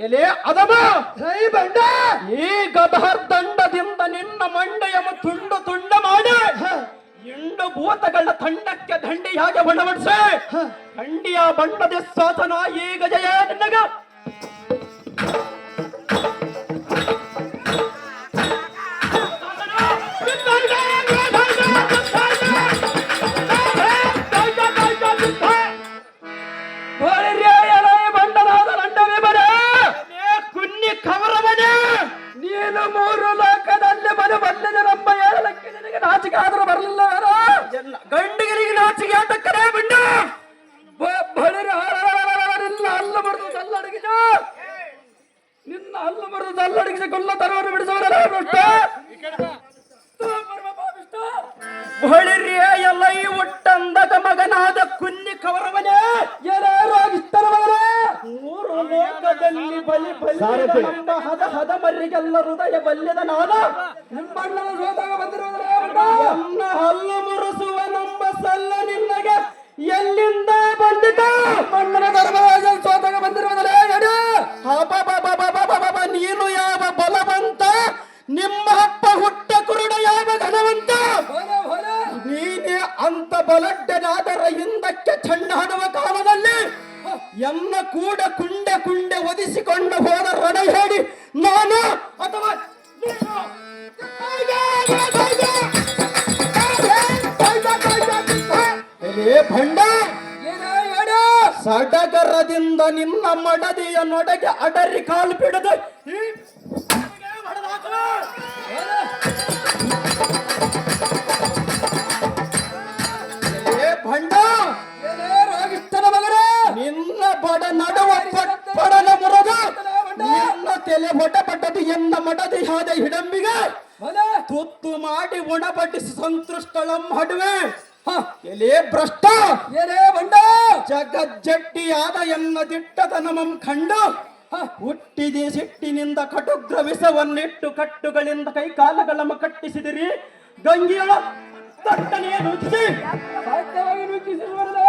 ಎಲೆ ಅದಮ. ಹೈ ಬಂಡ. ಈ ಗದಹರ್ ದಂಡದಿಂದ ನಿನ್ನ ಮಂಡೆಯನ್ನು ತುಂಡು ತುಂಡ ಮಾಡಿ. ಎಂಡು ಭೂತಗಳ ತಂಡಕ್ಕೆ ದಂಡಿಯಾಗಿ ಬಣ್ಣವಡಿಸೆ ದಂಡಿಯ ಬಣ್ಣದ ಸಾಧನ ಈಗ ಜಯ ನಿನ್ನಗ ಜಲ್ಲಡಗಿಸಿ ಕೊಲ್ಲ ಭ್ರಷ್ಟ. ಪರಮ ಪಾಪಿಷ್ಠ. ಎಲ್ಲ ಈ ಒಟ್ಟಂದದ ಮಗನಾದ ಕುನ್ನಿ ಕವರವನೇ ಏನಾರು ಆಗಿಷ್ಟರ ಮಗನೇ? ಮೂರು ಲೋಕದಲ್ಲಿ ಬಲಿ ಬಲಿ ನಮ್ಮ ಹದ ಹದ ಮರಿಗೆಲ್ಲ ಹೃದಯ ಬಲ್ಯದ ನಾದ ನಿಮ್ಮಣ್ಣನ ಸೋತಾಗ ಬಂದಿರೋದ್ರೆ? ನನ್ನ ಹಲ್ಲು ಮುರಿಸುವ ನಮ್ಮ ಸಲ್ಲ ನಿನ್ನಗೆ ಎಲ್ಲಿಂದ ಬಂದಿತ ನಿಮ್ಮಣ್ಣನ ಎನ್ನ ಕೂಡ ಕುಂಡೆ ಕುಂಡೆ ಒದಿಸಿಕೊಂಡು ಹೋದ ರಣ ಹೇಳಿ, ನಾನು ಅಥವಾ. ಸಡಗರದಿಂದ ನಿನ್ನ ಮಡದಿಯ ನೊಡಗೆ ಅಡರಿ ಕಾಲು ಬಿಡದು ತುತ್ತು ಮಾಡಿ ಉಣಬಡಿಸಿ ಸಂತೃಷ್ಟಳಂ ಹಡುವೆ. ಹ, ಎಲೇ ಭ್ರಷ್ಟ. ಎಲೆ ಬಂಡ ಜಗಜ್ಜಟ್ಟಿಯಾದ ಎನ್ನ ದಿಟ್ಟದ ನಮಂ ಕಂಡು. ಹ, ಹುಟ್ಟಿದೆ ಸಿಟ್ಟಿನಿಂದ ಕಟುಗ್ರ ವಿಷವನ್ನಿಟ್ಟು ಕಟ್ಟುಗಳಿಂದ ಕೈಕಾಲಗಳಮ್ಮ ಕಟ್ಟಿಸಿದಿರಿ. ಗಂಗಿಯ ತಟ್ಟನೆಯ ರುಚಿಸಿ ಸಾಧ್ಯವಾಗಿ ಹೇಳು.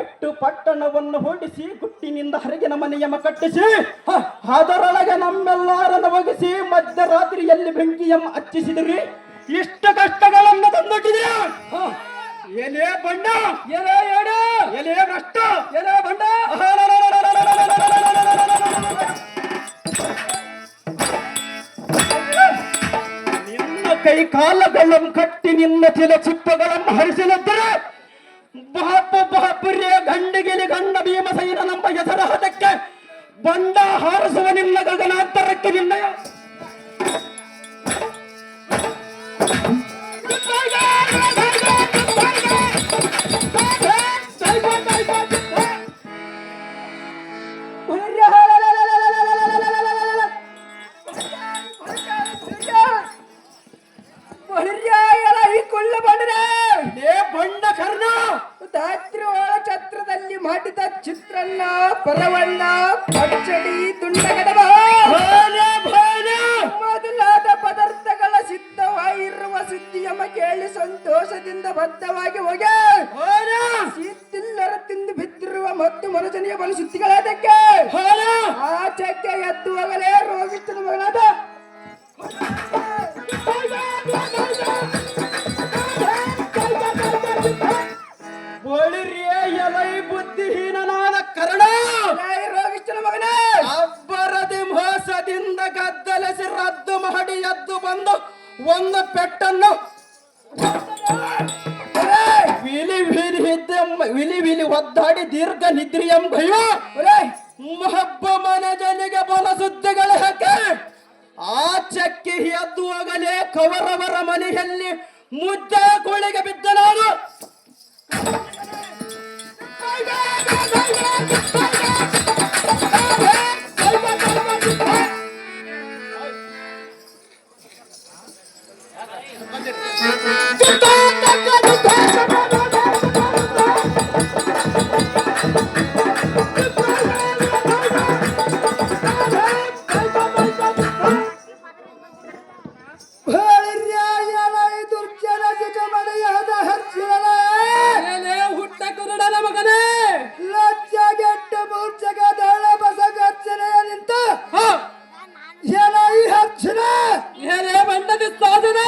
ಬಿಟ್ಟು ಪಟ್ಟಣವನ್ನು ಹೊಡಿಸಿ ಗುಟ್ಟಿನಿಂದ ಹರಗಿನ ಮನೆಯಮ ಕಟ್ಟಿಸಿ ಅದರೊಳಗೆ ನಮ್ಮೆಲ್ಲರನ್ನು ಒಗಿಸಿ ಮಧ್ಯರಾತ್ರಿಯಲ್ಲಿ ಬೆಂಕಿಯಮ್ಮ ಹಚ್ಚಿಸಿದಿರಿ ಇಷ್ಟ ಕಷ್ಟಗಳನ್ನು ತಂದೊಡ್ಡಿದೆ ಎಲೆ ಬಣ್ಣ ಏನೇ ಹೇಳು. ಎಲೆ ಕಷ್ಟ ಬಂಡ ನಿನ್ನ ಕೈ ಕಾಲಗಳನ್ನು ಕಟ್ಟಿ ನಿನ್ನ ಚಿಲ ಚಿಪ್ಪಗಳನ್ನು ಹರಿಸಲಿದ್ದರೆ ಗಂಡ ಭೀಮಸೈನ ನಮ್ಮ ಹೆಸರ ಹದಕ್ಕೆ ಬಂಡ ಹಾರಿಸುವ ನಿನ್ನ ಗಗನಾಂತರಕ್ಕೆ ನಿನ್ನಯ. ಮಾಡಿದ ಚಿತ್ರನ್ನ ಪರವಣ್ಣ ಪಚ್ಚಡಿ ತುಂಡಗಡವ. ಮೊದಲಾದ ಪದಾರ್ಥಗಳ ಸಿದ್ಧವಾಗಿರುವ ಸುದ್ದಿಯಮ್ಮ ಕೇಳಿ ಸಂತೋಷದಿಂದ ಬದ್ಧವಾಗಿ ಒಂದು ಪೆಟ್ಟನ್ನು ವಿಲಿ ವಿಲಿ ಹಿದ್ದ ವಿಲಿ ವಿಲಿ ಒದ್ದಾಡಿ ದೀರ್ಘ ನಿದ್ರಿಯಂ ಭಯ ಮಹಬ್ಬ ಮನ ಜನಿಗೆ ಬಲ ಸುದ್ದಿಗಳ ಹಾಕೆ ಚಕ್ಕಿ ಎದ್ದು ಹೋಗಲೇ ಕವರವರ ಮನೆಯಲ್ಲಿ ಮುದ್ದೆ ಕೋಳಿಗೆ ಏನೇ ಬಂಡದಿ ಸಾಧನ